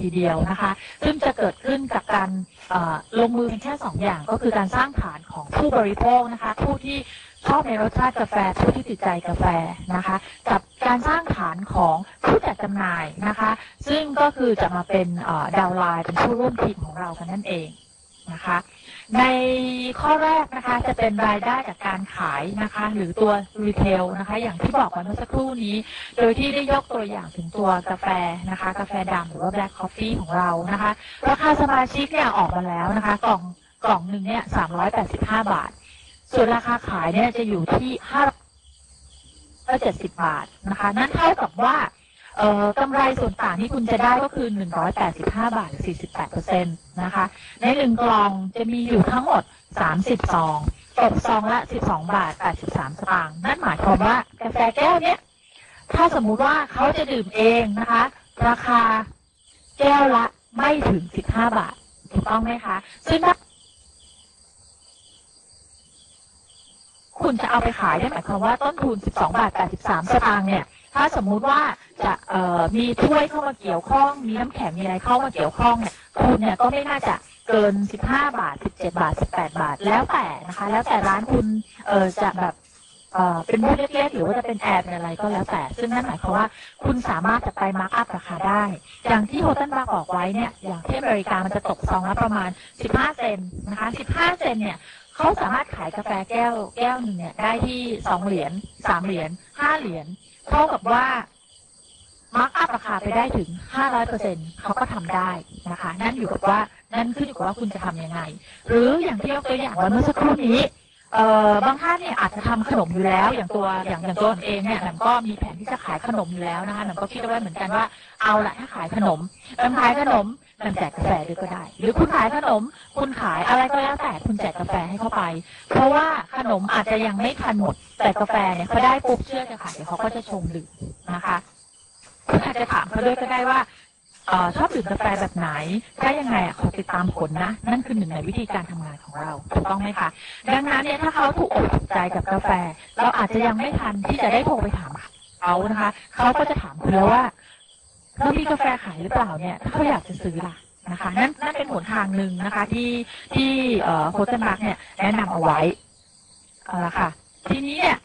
ทีเดียวนะคะ ซึ่งจะเกิดขึ้นกับการลงมือเพียงแค่สองอย่าง ก็คือการสร้างฐานของผู้บริโภคนะคะ ผู้ที่ชอบในรสชาติกาแฟผู้ที่ติดใจกาแฟนะคะ กับการสร้างฐานของผู้จัดจำหน่ายนะคะ ซึ่งก็คือจะมาเป็นดาวไลน์เป็นผู้ร่วมทีมของเรากันนั่นเองนะคะ ในข้อแรกนะคะจะเป็นรายได้จากการขายนะคะ หรือตัวรีเทลนะคะ อย่างที่บอกไว้เมื่อสักครู่นี้ โดยที่ได้ยกตัวอย่างถึงตัวกาแฟนะคะ กาแฟดำหรือว่า black coffee ของเรานะคะ ราคาสมาชิกเนี่ยออกมาแล้วนะคะ กล่องกล่องหนึ่งเนี่ย385บห้าบาท ส่วนราคาขายเนี่ยจะอยู่ที่570บบาทนะคะ นั่นเท่ากับว่า กำไรส่วนต่างที่คุณจะได้ก็คือ 185 บาท 48%นะคะ ในหนึ่งกล่องจะมีอยู่ทั้งหมด 30 ซองตกซองละ 12 บาท 83 สตางค์นั่นหมายความว่ากาแฟแก้วเนี้ย ถ้าสมมุติว่าเขาจะดื่มเองนะคะ ราคาแก้วละไม่ถึง 15 บาท ถูกต้องไหมคะ ซึ่งถ้า คุณจะเอาไปขายได้หมายความว่าต้นทุน 12 บาท 83 สตางค์เนี่ย ถ้าสมมุติว่าจะมีถ้วยเข้ามาเกี่ยวข้อง มีน้ำแข็งมีอะไรเข้ามาเกี่ยวข้องเนี่ยคุณเนี่ยก็ไม่น่าจะเกิน 15 บาท 17 บาท 18 บาท แล้วแต่นะคะ แล้วแต่ร้านคุณเออจะแบบเป็นบูธเล็กๆหรือว่าจะเป็นแอร์เป็นอะไรก็แล้วแต่ ซึ่งนั่นหมายความว่าคุณสามารถจะไปมาร์กอัพราคาได้ อย่างที่โฮเทลบาร์บอกไว้เนี่ย อย่างที่อเมริกามันจะตกซองละประมาณ 15 เซนนะคะ 15 เซนเนี่ย เขาสามารถขายกาแฟแก้ว แก้วหนึ่งเนี่ยได้ที่2เหรียญ3เหรียญ5เหรียญเท่ากับว่ามาร์กอัพราคาไปได้ถึง 500เปอร์เซ็นเขาก็ทำได้นะคะ นั่นอยู่กับว่า นั่นขึ้นอยู่กับว่าคุณจะทำยังไง หรืออย่างที่ยกตัวอย่างไว้เมื่อสักครู่นี้ เอ่อบางท่านเนี่ยอาจจะทำขนมอยู่แล้ว อย่างตัวอย่างอย่างตัวเองเนี่ยหนังก็มีแผนที่จะขายขนมอยู่แล้วนะคะหนังก็คิดเอาไว้เหมือนกันว่าเอาละถ้าขายขนมหนังขายขนม หนังแจกกาแฟด้วยก็ได้ หรือคุณขายขนม คุณขายอะไรก็แล้วแต่คุณแจกกาแฟให้เข้าไป เพราะว่าขนมอาจจะยังไม่ทันหมด แต่กาแฟเนี่ยเขาได้ปุ๊บเชื่อจะค่ะเดี๋ยวเขาก็จะชงดื่มนะคะคุณอาจจะถามเขาด้วยก็ได้ว่าอชอบดื่มกาแฟแบบไหนถ้ายังไงอะขอติดตามผลนะ นั่นคือหนึ่งในวิธีการทำงานของเรา ถูกต้องไหมคะ ดังนั้นเนี่ยถ้าเขาถูกอกถูกใจกับกาแฟ เราอาจจะยังไม่ทันที่จะได้โทรไปถามเขานะคะ เขาก็จะถามคุณแล้วว่า เรามีกาแฟขายหรือเปล่าเนี่ยถ้าเขาอยากจะซื้อล่ะนะคะนั่นนั่นเป็นหนทางหนึ่งนะคะ ที่ที่โฮเทลมาร์กเนี่ยแนะนำเอาไว้เอาละค่ะ ทีนี้เนี่ย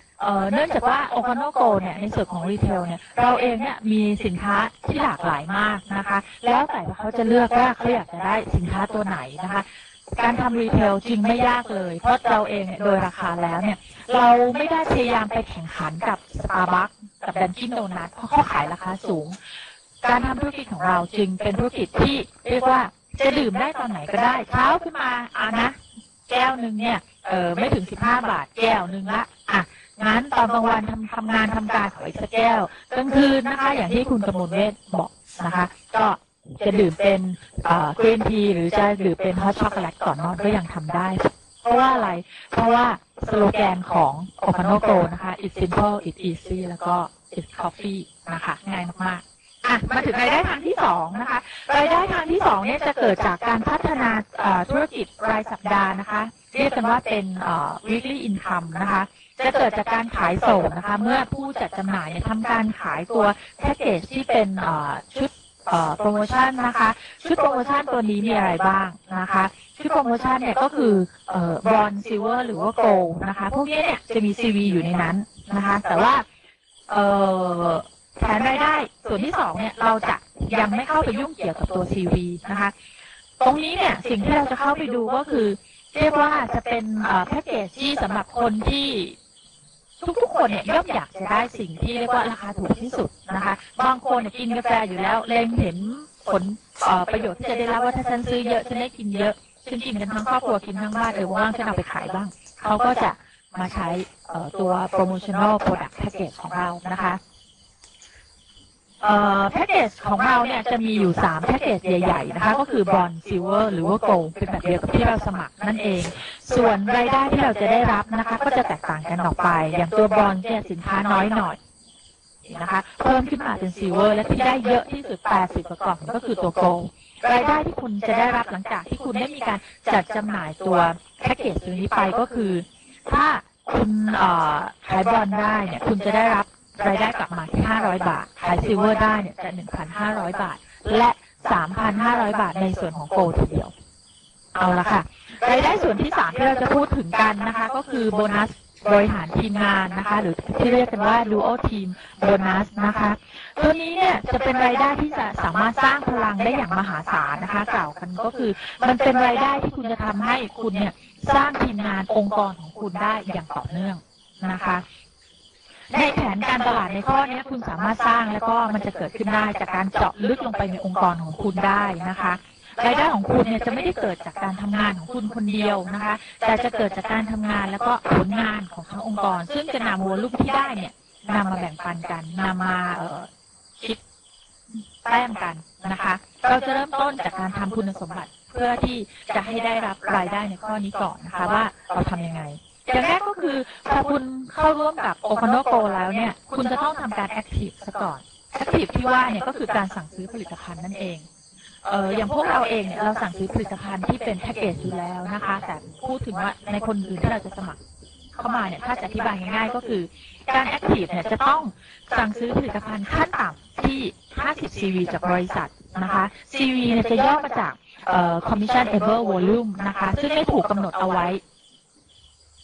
เนื่องจากว่าโอคาโนโกเนี่ยในส่วนของรีเทลเนี่ยเราเองเนี่ยมีสินค้าที่หลากหลายมากนะคะ แล้วแต่ว่าเขาจะเลือกว่าเขาอยากจะได้สินค้าตัวไหนนะคะ การทำรีเทลจริงไม่ยากเลย เพราะเราเองเนี่ยโดยราคาแล้วเนี่ย เราไม่ได้พยายามไปแข่งขันกับสตาร์บัคกับดันกินโดนัทเพราะเขาขายราคาสูง การทำธุรกิจของเราจึงเป็นธุรกิจที่เรียกว่าจะดื่มได้ตอนไหนก็ได้ เช้าขึ้นมาอ่านะแก้วหนึ่งเนี่ยเออไม่ถึง15บห้าบาท แก้วหนึ่งละอะงั้นตอนกลางวันทำทำงานทำการขออีกสักแก้วกลางคืนนะคะ อย่างที่คุณกมลเวทบอกนะคะ ก็จะดื่มเป็นกรีนทีหรือจะดื่มเป็นฮอตช็อกโกแลตก่อนนอนก็ยังทำได้ เพราะว่าอะไร เพราะว่าสโลแกนของโอคาโนโกนะคะ it's simple it's easy แล้วก็ it's coffee นะคะ ง่ายมากๆ อะมาถึงรายได้ทางที่สองนะคะรายได้ทางที่สองเนี่ยจะเกิดจากการพัฒนาธุรกิจรายสัปดาห์นะคะเรียกกันว่าเป็น weekly income นะคะ จะเกิดจากการขายส่งนะคะ เมื่อผู้จัดจำหน่ายเนี่ยทำการขายตัวแพ็กเกจที่เป็นชุดโปรโมชั่นนะคะ ชุดโปรโมชั่นตัวนี้มีอะไรบ้างนะคะ ชุดโปรโมชั่นเนี่ยก็คือบรอนซิลเวอร์หรือว่าโกลนะคะ พวกนี้เนี่ยจะมี CV อยู่ในนั้นนะคะ แต่ว่าเแผนรายได้ส่วนที่สองเนี่ยเราจะยังไม่เข้าไปยุ่งเกี่ยวกับตัว CV นะคะ ตรงนี้เนี่ยสิ่งที่เราจะเข้าไปดูก็คือ เรียกว่าจะเป็นแพ็กเกจที่สำหรับคนที่ทุกๆคนเนี่ยย่อมอยากจะได้สิ่งที่เรียกว่าราคาถูกที่สุดนะคะ บางคนเนี่ยกินกาแฟอยู่แล้วเล็งเห็นผลประโยชน์ที่จะได้รับว่าถ้าฉันซื้อเยอะฉันได้กินเยอะฉันกินกันทั้งครอบครัวกินทั้งบ้านเออว่างฉันเอาไปขายบ้าง เขาก็จะมาใช้ตัว promotional product package ของเรานะคะ แพ็กเกจของเราเนี่ยจะมีอยู่ 3 แพ็กเกจใหญ่ๆนะคะ ก็คือบอนซิลเวอร์หรือว่าโกลเป็นแบบเดียวกับที่เราสมัครนั่นเอง ส่วนรายได้ที่เราจะได้รับนะคะ ก็จะแตกต่างกันออกไป อย่างตัวบอนเนี่ยสินค้าน้อยหน่อยนะคะเพิ่มขึ้นมาเป็นซิลเวอร์และที่ได้เยอะที่สุด 80 กว่ากล่องก็คือตัวโกลรายได้ที่คุณจะได้รับหลังจากที่คุณได้มีการจัดจำหน่ายตัวแพ็กเกจตัวนี้ไปก็คือ ถ้าคุณขายบอลได้เนี่ยคุณจะได้รับ รายได้กลับมาที่ 500 บาท ขายซิลเวอร์ได้เนี่ยจะ 1,500 บาท และ 3,500 บาทในส่วนของโกลทีเดียว เอาละค่ะ รายได้ส่วนที่สามที่เราจะพูดถึงกันนะคะ ก็คือโบนัสบริหารทีมงานนะคะ หรือที่เรียกกันว่า duo team bonus นะคะ ตัวนี้เนี่ยจะเป็นรายได้ที่จะสามารถสร้างพลังได้อย่างมหาศาลนะคะ กล่าวกันก็คือ มันเป็นรายได้ที่คุณจะทำให้คุณเนี่ยสร้างทีมงานองค์กรของคุณได้อย่างต่อเนื่องนะคะ ในแผนการตลาดในข้อนี้คุณสามารถสร้างแล้วก็มันจะเกิดขึ้นได้จากการเจาะลึกลงไปในองค์กรของคุณได้นะคะรายได้ของคุณเนี่ยจะไม่ได้เกิดจากการทำงานของคุณคนเดียวนะคะ แต่จะเกิดจากการทำงานแล้วก็ผลงานของทั้งองค์กร ซึ่งจะนำวอลุ่มที่ได้เนี่ยนำมาแบ่งปันกันนำมาเอ่อคิดแต้มกันนะคะ เราจะเริ่มต้นจากการทำคุณสมบัติเพื่อที่จะให้ได้รับรายได้ในข้อนี้ก่อนนะคะว่าเราทำยังไง อย่างแรกก็คือพอคุณเข้าร่วมกับโอคโนโกแล้วเนี่ย คุณจะต้องทำการแอคทีฟซะก่อนแอคทีฟที่ว่าเนี่ยก็คือการสั่งซื้อผลิตภัณฑ์นั่นเองเอออย่างพวกเราเองเนี่ยเราสั่งซื้อผลิตภัณฑ์ที่เป็นแพ็กเกจอยู่แล้วนะคะ แต่พูดถึงว่าในคนอื่นที่เราจะสมัครเข้ามาเนี่ยถ้าจะอธิบายง่ายๆก็คือ การแอคทีฟเนี่ยจะต้องสั่งซื้อผลิตภัณฑ์ขั้นต่ำที่ 50 CV จากบริษัทนะคะ CV เนี่ยจะย่อมาจาก commission able volume นะคะ ซึ่งได้ถูกกำหนดเอาไว้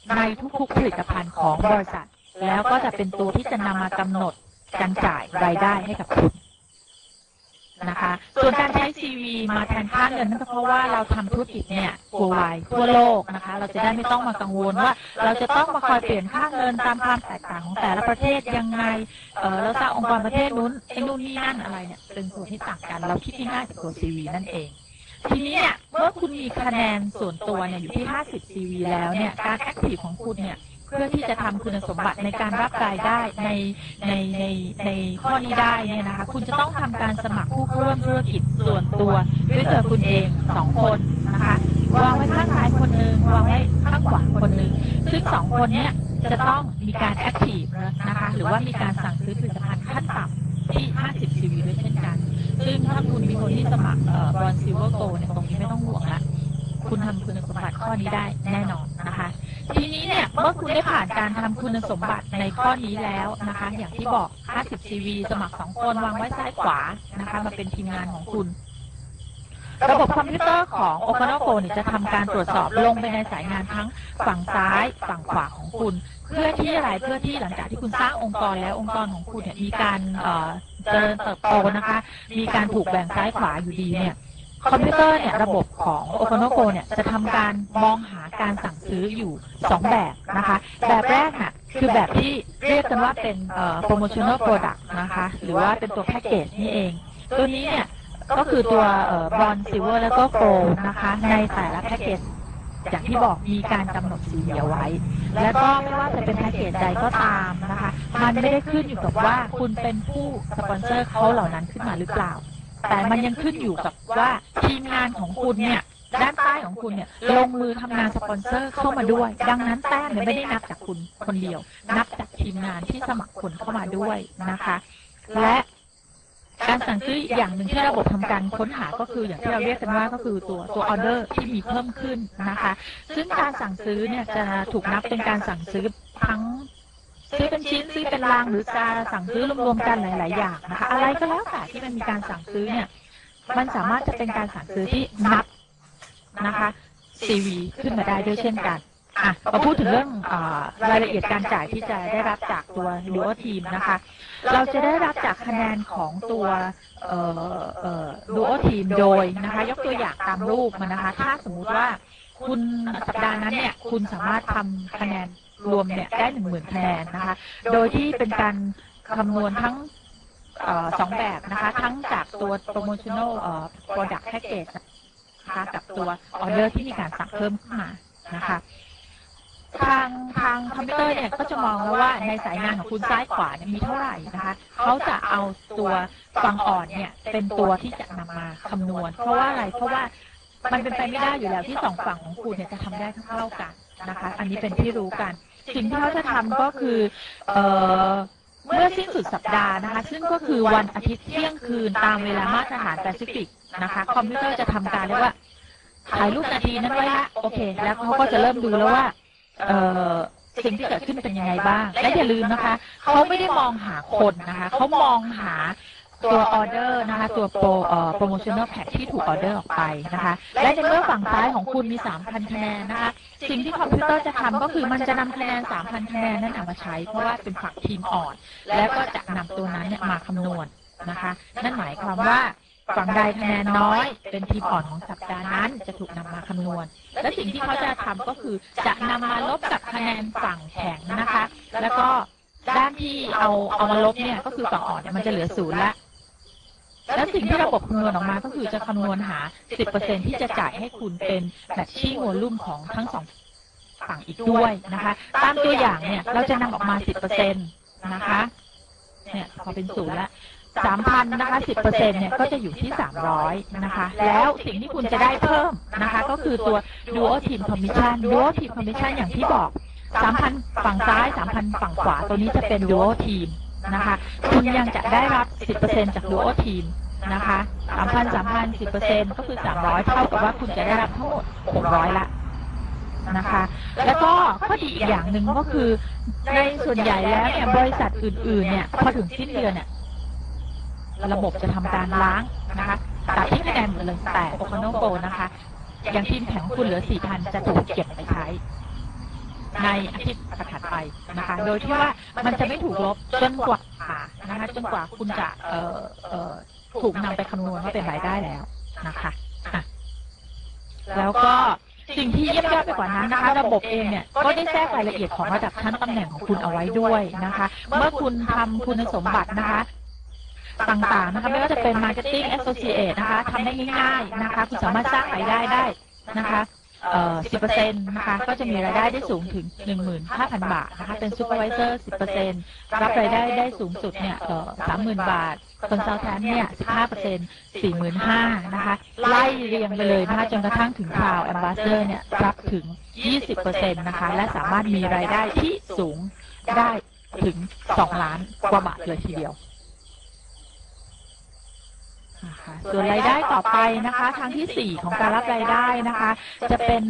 ในทุกๆผลิตภัณฑ์ของบริษัท แล้วก็จะเป็นตัวที่จะนำมากำหนดการจ่ายรายได้ให้กับคุณนะคะ ส่วนการใช้ CV มาแทนค่าเงินนั่นก็เพราะว่าเราทำธุรกิจเนี่ย worldwide ทั่วโลกนะคะ เราจะได้ไม่ต้องมากังวลว่า เราจะต้องมาคอยเปลี่ยนค่าเงินตามความแตกต่างของแต่ละประเทศยังไง เออเราสร้างองค์กรประเทศนู้นไอ้นู่นนี่นั่นอะไรเนี่ยเป็นส่วนที่ต่างกัน เราคิดง่ายๆจากตัว CV นั่นเอง ทีนี้เนี่ยเมื่อคุณมีคะแนนส่วนตัวเนี่ยอยู่ที่ 50 CV แล้วเนี่ยการแอคทีฟของคุณเนี่ยเพื่อที่จะทำคุณสมบัติในการรับรายได้ในในในในข้อนี้ได้เนี่ยนะคะคุณจะต้องทำการสมัครผู้ร่วมธุรกิจส่วนตัวด้วยตัวคุณเองสองคนนะคะวางไว้ข้างซ้ายคนหนึ่งวางไว้ข้างขวาคนหนึ่งซึ่งสองคนเนี้ยจะต้องมีการแอคทีฟนะคะหรือว่ามีการสั่งซื้อผลิตภัณฑ์ขั้นต่ำที่ 50 CV ด้วยเช่นกัน ซึ่งถ้าคุณมีคนที่สมัครบรอนซิลเวอร์โกเนี่ยตรงนี้ไม่ต้องห่วงละคุณทำคุณสมบัติข้อนี้ได้แน่นอนนะคะ ทีนี้เนี่ยเมื่อคุณได้ผ่านการทำคุณสมบัติในข้อนี้แล้วนะคะ อย่างที่บอก 50 CV สมัคร 2 คนวางไว้ซ้ายขวานะคะ มาเป็นทีมงานของคุณ ระบบคอมพิวเตอร์ของ o p e n o g o จะทำการตรวจสอบลงไปในสายงานทั้งฝั่งซ้าย ฝั่งขวาของคุณ เพื่อที่อะไรเพื่อที่หลังจากที่คุณสร้างองค์กรแล้วองค์กรของคุณเนี่ยมีการเจริญเติบโตนะคะ มีการถูกแบ่งซ้ายขวาอยู่ดีเนี่ยคอมพิวเตอร์เนี่ยระบบของ o p e n o g o เนี่ยจะทำการมองหาการสั่งซื้ออยู่ 2 แบบนะคะ แบบแรกน่ะคือแบบที่เรียกกันว่าเป็นเอ่อ promotional product นะคะ หรือว่าเป็นตัวแพ็กเกจนี่เอง ตัวนี้เนี่ย ก็คือตัวเอ่อ bronze silver แล้วก็ gold นะคะ ในแต่ละแพ็กเกจอย่างที่บอกมีการกำหนดสีเอาไว้ แล้วก็ไม่ว่าจะเป็นแพ็กเกจใดก็ตามนะคะ มันไม่ได้ขึ้นอยู่กับว่าคุณเป็นผู้สปอนเซอร์เขาเหล่านั้นขึ้นมาหรือเปล่า แต่มันยังขึ้นอยู่กับว่าทีมงานของคุณเนี่ยด้านใต้ของคุณเนี่ยลงมือทำงานสปอนเซอร์เข้ามาด้วย ดังนั้นแต้มเนี่ยไม่ได้นับจากคุณคนเดียว นับจากทีมงานที่สมัครคนเข้ามาด้วยนะคะ และ การสั่งซื้ออีกอย่างหนึ่งที่ระบบทำการค้นหาก็คืออย่างที่เราเรียกกันว่าก็คือตัวตัวออเดอร์ที่มีเพิ่มขึ้นนะคะ ซึ่งการสั่งซื้อเนี่ยจะถูกนับเป็นการสั่งซื้อทั้งซื้อเป็นชิ้นซื้อเป็นรางหรือจะสั่งซื้อรวมๆกันหลาย ๆ อย่างนะคะ อะไรก็แล้วแต่ที่มันมีการสั่งซื้อเนี่ย มันสามารถจะเป็นการสั่งซื้อที่นับนะคะ CV ขึ้นมาได้ด้วยเช่นกัน อะมาพูดถึงเรื่องอารายละเอียดการจ่ายที่จะได้รับจากตัว Duo Team นะคะ เราจะได้รับจากคะแนนของตัวเอ่อเอ่อ Duo Team โดยนะคะ ยกตัวอย่างตามรูปมานะคะ ถ้าสมมุติว่าคุณสัปดาห์นั้นเนี่ยคุณสามารถทำคะแนนรวมเนี่ยได้หนึ่งหมื่นคะแนนนะคะ โดยที่เป็นการคำนวณทั้งสองแบบนะคะ ทั้งจากตัว promotional เอ่อ product package นะคะกับตัวออเดอร์ที่มีการสั่งเพิ่มขึ้นมานะคะ ทางทางคอมพิวเตอร์เนี่ยก็จะมองแล้วว่าในสายงานของคุณซ้ายขวาเนี่ยมีเท่าไหร่นะคะเขาจะเอาตัวฟังอ่อนเนี่ยเป็นตัวที่จะนำมาคำนวณ เพราะว่าอะไรเพราะว่ามันเป็นไปไม่ได้อยู่แล้วที่สองฝั่งของคุณเนี่ยจะทำได้เท่ากันนะคะ อันนี้เป็นที่รู้กัน สิ่งที่เขาจะทำก็คือเออเมื่อสิ้นสุดสัปดาห์นะคะ ซึ่งก็คือวันอาทิตย์เที่ยงคืนตามเวลามาตรฐานแปซิฟิกนะคะ คอมพิวเตอร์จะทำการเรียกว่าถ่ายรูปนาทีนั้นไว้ละโอเค แล้วเขาก็จะเริ่มดูแล้วว่า สิ่งที่เกิดขึ้นเป็นยังไงบ้าง และอย่าลืมนะคะ เขาไม่ได้มองหาคนนะคะ เขามองหาตัวออเดอร์นะคะตัวโปรโปรโมชั่น a ลแพ็กที่ถูกออเดอร์ออกไปนะคะ และในเมื่อฝั่งซ้ายของคุณมี 3,000 คะแนนนะคะ สิ่งที่คอมพิวเตอร์จะทำก็คือมันจะนำคะแนน 3,000 คะแนนนั้นเอามาใช้ เพราะว่าเป็นฝั่งทีมอ่อน แล้วก็จะนำตัวนั้นเนี่ยมาคำนวณนะคะ นั่นหมายความว่า ฝั่งใดคะแนนน้อย เป็นทีมอ่อนของสัปดาห์นั้นจะถูกนำมาคำนวณ และสิ่งที่เขาจะทำก็คือจะนำมาลบกับคะแนนฝั่งแข็งนะคะ แล้วก็ด้านที่เอาเอามาลบเนี่ยก็คือฝั่งอ่อนเนี่ยมันจะเหลือศูนย์ละ แล้วสิ่งที่ระบบคำนวณออกมาก็คือจะคำนวณหา 10%ที่จะจ่ายให้คุณเป็นแมทชิ่งวอลลุ่มของทั้งสองฝั่งอีกด้วยนะคะ ตามตัวอย่างเนี่ยเราจะนำออกมา 10%นะคะ เนี่ยพอเป็นศูนย์ละ สามพันนะคะ10%เนี่ยก็จะอยู่ที่ 300นะคะแล้วสิ่งที่คุณจะได้เพิ่มนะคะก็คือตัว dual team commission dual team commission อย่างที่บอก 3,000 ฝั่งซ้าย 3,000 ฝั่งขวา ตัวนี้จะเป็น dual team นะคะคุณยังจะได้รับ 10%จาก dual team นะคะ3,000 3,000 10%ก็คือ 300 เท่ากับว่าคุณจะได้รับทั้งหมด 600 ละนะคะ แล้วก็ข้อดีอีกอย่างหนึ่งก็คือในส่วนใหญ่แล้วเนี่ยบริษัทอื่นๆเนี่ยพอถึงสิ้นเดือนเนี่ย ระบบจะทำการล้างนะคะตัดที่คะแนนหมดเลยแต่โอคโนโกนะคะอย่างทีมแข่งคุณเหลือ 4,000 จะถูกเก็บไปใช้ในอาทิตย์ถัดไปนะคะ โดยที่ว่ามันจะไม่ถูกลบจนกว่านะคะจนกว่าคุณจะเอ่อเอ่อถูกนำไปคำนวณว่าเป็นรายได้แล้วนะคะอะแล้วก็สิ่งที่เยี่ยมยอดไปกว่านั้นนะคะ ระบบเองเนี่ยก็ได้แทรกรายละเอียดของระดับชั้นตำแหน่งของคุณเอาไว้ด้วยนะคะ เมื่อคุณทำคุณสมบัตินะคะ ต่างๆนะคะไม่ว่าจะเป็น Marketing Associate นะคะทำได้ง่ายๆนะคะคุณสามารถสร้างรายได้ได้นะคะเอ่อ10%นต์นะคะก็จะมีรายได้ได้สูงถึง 15,000 บาทนะคะเป็น Supervisor 10%รับรายได้ได้สูงสุดเนี่ยเอ่อ30,000บาท Consultant เนี่ย15% 45,000นะคะไล่เรียงไปเลยนะคะจนกระทั่งถึง Cloud Ambassador เนี่ยรับถึง 20%นะคะและสามารถมีรายได้ที่สูงได้ถึง 2 ล้านกว่าบาทเลยทีเดียว นะคะส่วนรายได้ต่อไปนะคะ ทางที่สี่ของการรับรายได้นะคะ จะเป็น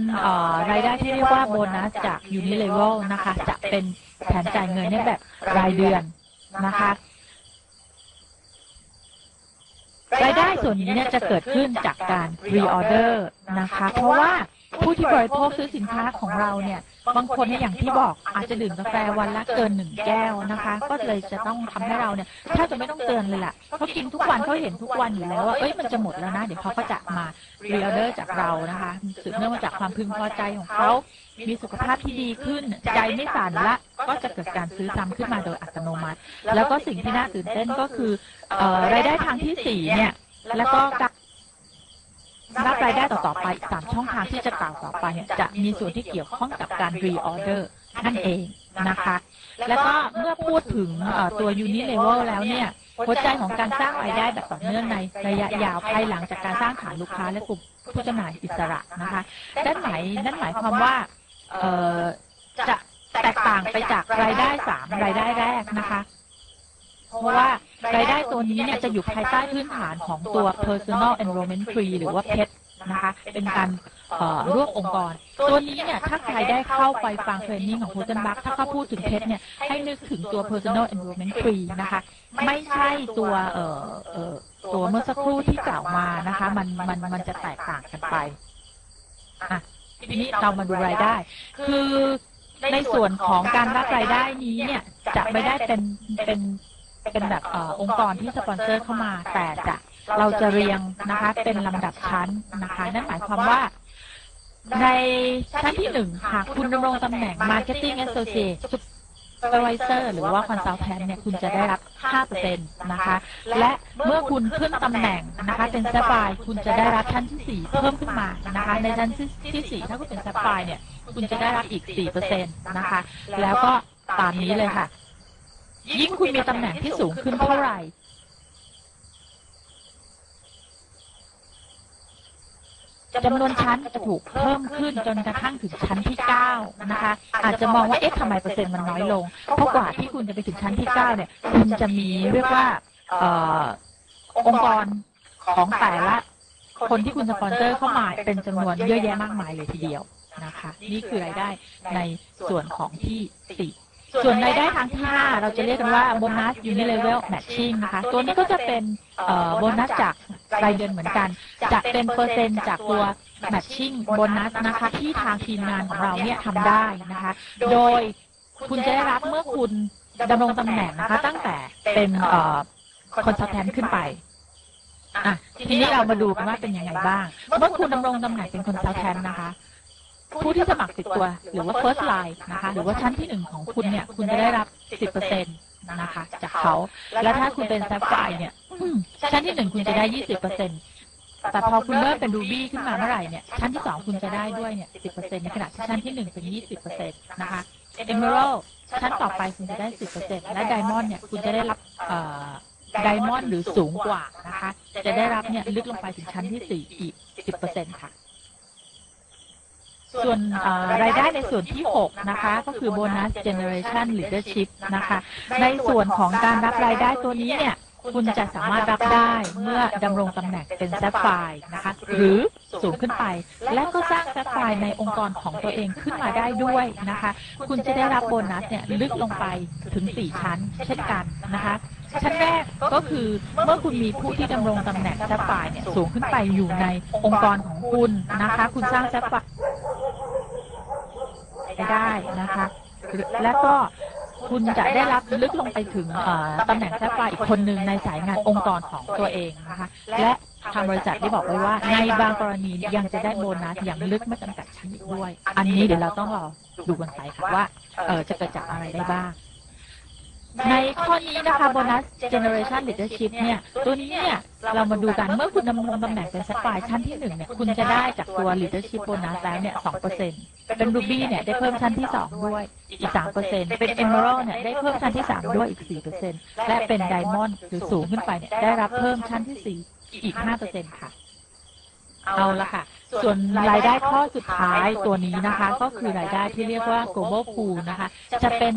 รายได้ที่เรียกว่าโบนัสจากยูนิเลเวลนะคะ จะเป็นแผนจ่ายเงินในแบบรายเดือนนะคะรายได้ส่วนนี้เนี่ยจะเกิดขึ้นจากการรีออเดอร์นะคะ เพราะว่า ผู้ที่บริโภคซื้อสินค้าของเราเนี่ย บางคนเนี่ยอย่างที่บอกอาจจะดื่มกาแฟวันละเกินหนึ่งแก้วนะคะ ก็เลยจะต้องทำให้เราเนี่ยถ้าจะไม่ต้องเตือนเลยล่ะเขากินทุกวันเขาเห็นทุกวันอยู่แล้วว่าเอ้ยมันจะหมดแล้วนะ เดี๋ยวเขาก็จะมาเรีออเดอร์จากเรานะคะสืบเนื่องมาจากความพึงพอใจของเขา มีสุขภาพที่ดีขึ้น ใจไม่สั่นละ ก็จะเกิดการซื้อซ้ำขึ้นมาโดยอัตโนมัติ แล้วก็สิ่งที่น่าตื่นเต้นก็คือเอ่อรายได้ทางที่สี่เนี่ยแล้วก็การ รับรายได้ต่อๆไปอีกสามช่องทางที่จะกล่าวต่อไปเนี่ยจะมีส่วนที่เกี่ยวข้องกับการรีออเดอร์นั่นเองนะคะ แล้วก็เมื่อพูดถึงตัว Unilevel แล้วเนี่ยหัวใจของการสร้างรายได้แบบต่อเนื่องในระยะยาวภายหลังจากการสร้างฐานลูกค้าและกลุ่มผู้จำหน่ายอิสระนะคะนั่นหมายนั่นหมายความว่าจะแตกต่างไปจากรายได้สามรายได้แรกนะคะ ราะว่ารายได้ตัวนี้เนี่ยจะอยู่ภายใต้พื้นฐานของตัว personal enrollment fee หรือว่า PET นะคะเป็นการร่วมองค์กร ตัวนี้เนี่ยถ้าใครได้เข้าไปฟังเทรนนิ่งของโฮเทนบัคถ้าเขาพูดถึงเพชรเนี่ยให้นึกถึงตัว personal enrollment fee นะคะ ไม่ใช่ตัวเอ่อเอ่อตัวเมื่อสักครู่ที่กล่าวมานะคะ มันมันมันจะแตกต่างกันไปอะทีนี้เรามาดูรายได้ คือในส่วนของการรับรายได้นี้เนี่ยจะไม่ได้เป็นเป็น เป็นแบบอองค์กรที่สปอนเซอร์เข้ามา แต่จะเราจะเรียงนะคะเป็นลำดับชั้นนะคะนั่นหมายความว่าในชั้นที่หนึ่งหากคุณดำรงตำแหน่ง Marketing Associate Supervisor หรือว่า Consultant เนี่ยคุณจะได้รับ 5%นะคะ และเมื่อคุณขึ้นตำแหน่งนะคะเป็น Sapphire คุณจะได้รับชั้นที่ 4 เพิ่มขึ้นมานะคะในชั้นที่ 4 ถ้าคุณเป็น Sapphire เนี่ย คุณจะได้รับอีก 4%นะคะ แล้วก็ตามนี้เลยค่ะ ยิ่งคุณมีตำแหน่งที่สูงขึ้นเท่าไหร่ จำนวนชั้นจะถูกเพิ่มขึ้นจนกระทั่งถึงชั้นที่ 9 นะคะ อาจจะมองว่าเอ๊ะทำไมเปอร์เซ็นต์มันน้อยลง เพราะกว่าที่คุณจะไปถึงชั้นที่ 9 เนี่ย คุณจะมีเรียกว่าองค์กรของแต่ละคนที่คุณสปอนเซอร์เข้ามาเป็นจำนวนเยอะแยะมากมายเลยทีเดียวนะคะ นี่คือรายได้ในส่วนของที่ส่ ส่วนรายได้ทางที่ 5 เราจะเรียกกันว่าโบนัสยูนิเลเวลแมทชิ่งนะคะ ตัวนี้ก็จะเป็นโบนัสจากรายเดือนเหมือนกัน จะเป็นเปอร์เซ็นต์จากตัวแมทชิ่งโบนัสนะคะที่ทางทีมงานของเราเนี่ยทำได้นะคะ โดยคุณจะได้รับเมื่อคุณดำรงตำแหน่งนะคะ ตั้งแต่เป็นคอนซัลแทนขึ้นไปอะทีนี้เรามาดูกันว่าเป็นยังไงบ้าง เมื่อคุณดำรงตำแหน่งเป็นคอนซัลแทนนะคะ ผู้ที่สมัครติดตัว หรือว่า first line นะคะ หรือว่าชั้นที่หนึ่งของคุณเนี่ย คุณจะได้รับ10%นะคะ จากเขา แล้วถ้าคุณเป็น sapphire เนี่ยชั้นที่หนึ่งคุณจะได้20%แต่พอคุณเริ่มเป็น ruby ขึ้นมาเมื่อไหร่เนี่ย ชั้นที่สองคุณจะได้ด้วยเนี่ย10%ในขณะที่ชั้นที่หนึ่งเป็น20%นะคะ emerald ชั้นต่อไปคุณจะได้10%และ diamond เนี่ยคุณจะได้รับเอ่อ diamond หรือสูงกว่านะคะ จะได้รับเนี่ยลึกลงไปถึงชั้นที่สี่อีก10%ค่ะ ส่วนรายได้ในส่วนที่ 6 นะคะ ก็คือ bonus generation leadership นะคะ ในส่วนของการรับรายได้ตัวนี้เนี่ย คุณจะสามารถรับได้เมื่อดำรงตำแหน่งเป็นแซฟไฟนะคะ หรือสูงขึ้นไป และก็สร้างแซฟไฟในองค์กรของตัวเองขึ้นมาได้ด้วยนะคะ คุณจะได้รับโบนัสเนี่ยลึกลงไปถึง 4 ชั้น เช่นกันนะคะชั้นแรกก็คือเมื่อคุณมีผู้ที่ดำรงตำแหน่งแซฟไฟเนี่ยสูงขึ้นไปอยู่ในองค์กรของคุณนะคะ คุณสร้างแซฟไฟ ได้นะคะหรือและก็คุณจะได้รับลึกลงไปถึงเอ่อตำแหน่งแซฟไฟร์อีกคนหนึ่งในสายงานองค์กรของตัวเองนะคะ และทางบริษัทได้บอกไว้ว่า ในบางกรณียังจะได้โบนัสอย่างลึกไม่จำกัดชั้นอีกด้วย อันนี้เดี๋ยวเราต้องรอดูกันไปค่ะว่าเออจะเกิดจากอะไรได้บ้าง ในข้อนี้นะคะ bonus generation leadership เนี่ยตัวนี้เนี่ยเรามาดูกันเมื่อคุณดำรงตำแหน่งเป็นสปายชั้นที่หนึ่งเนี่ยคุณจะได้จากตัว leadership bonus แล้วเนี่ยสองเปอร์เซ็นต์เป็น ruby เนี่ยได้เพิ่มชั้นที่สองด้วยอีกสามเปอร์เซ็นต์เป็น emerald เนี่ยได้เพิ่มชั้นที่สามด้วยอีกสี่เปอร์เซ็นต์และเป็น diamond หรือสูงขึ้นไปเนี่ยได้รับเพิ่มชั้นที่สี่อีกห้าเปอร์เซ็นต์ค่ะ เอาละค่ะ ส่วนรายได้ข้อสุดท้ายตัวนี้นะคะ ก็คือรายได้ที่เรียกว่า global pool นะคะ จะเป็น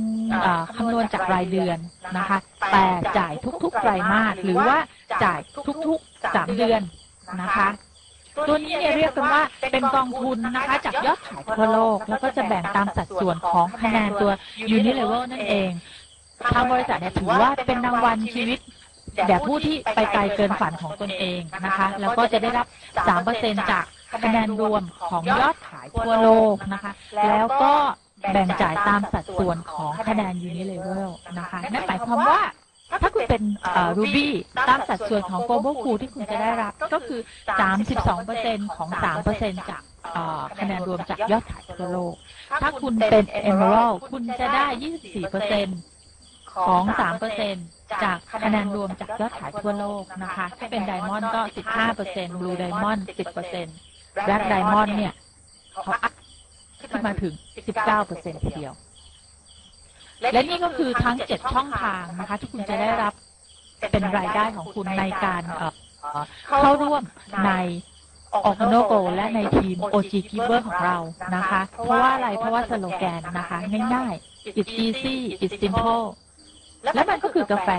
คำนวณจากรายเดือนนะคะ แต่จ่ายทุกๆไตรมาสหรือว่าจ่ายทุกๆ3เดือนนะคะ ตัวนี้เนี่ยเรียกกันว่าเป็นกองทุนนะคะ จากยอดขายทั่วโลก แล้วก็จะแบ่งตามสัดส่วนของคะแนนตัว Unilevel นั่นเองทางบริษัทเนี่ยถือว่าเป็นรางวัลชีวิต แด่ผู้ที่ไปไกลเกินฝันของตนเองนะคะ แล้วก็จะได้รับ 3%จากคะแนนรวมของยอดขายทั่วโลกนะคะ แล้วก็แบ่งจ่ายตามสัดส่วนของคะแนน Unilevel นะคะ นั่นหมายความว่าถ้าคุณเป็นรูบี้ตามสัดส่วนของ global pool ที่คุณจะได้รับ ก็คือ 32%ของ 3%จากเอ่อคะแนนรวมจากยอดขายทั่วโลก ถ้าคุณเป็น emerald คุณจะได้ 24% ของ 3%จากคะแนนรวมจากยอดขายทั่วโลกนะคะ ถ้าเป็น diamond ก็ 15% blue diamond 10% black diamond เนี่ยเขาอัพขึ้นมาถึง 19%ทีเดียว และนี่ก็คือทั้ง 7 ช่องทางนะคะ ที่คุณจะได้รับเป็นรายได้ของคุณในการเอ่อเข้าร่วมในออกโนโกและในทีม OG Giver ของเรานะคะ เพราะว่าอะไร เพราะว่าสโลแกนนะคะ ง่ายๆ it's easy it's simple และมันก็คือกาแฟ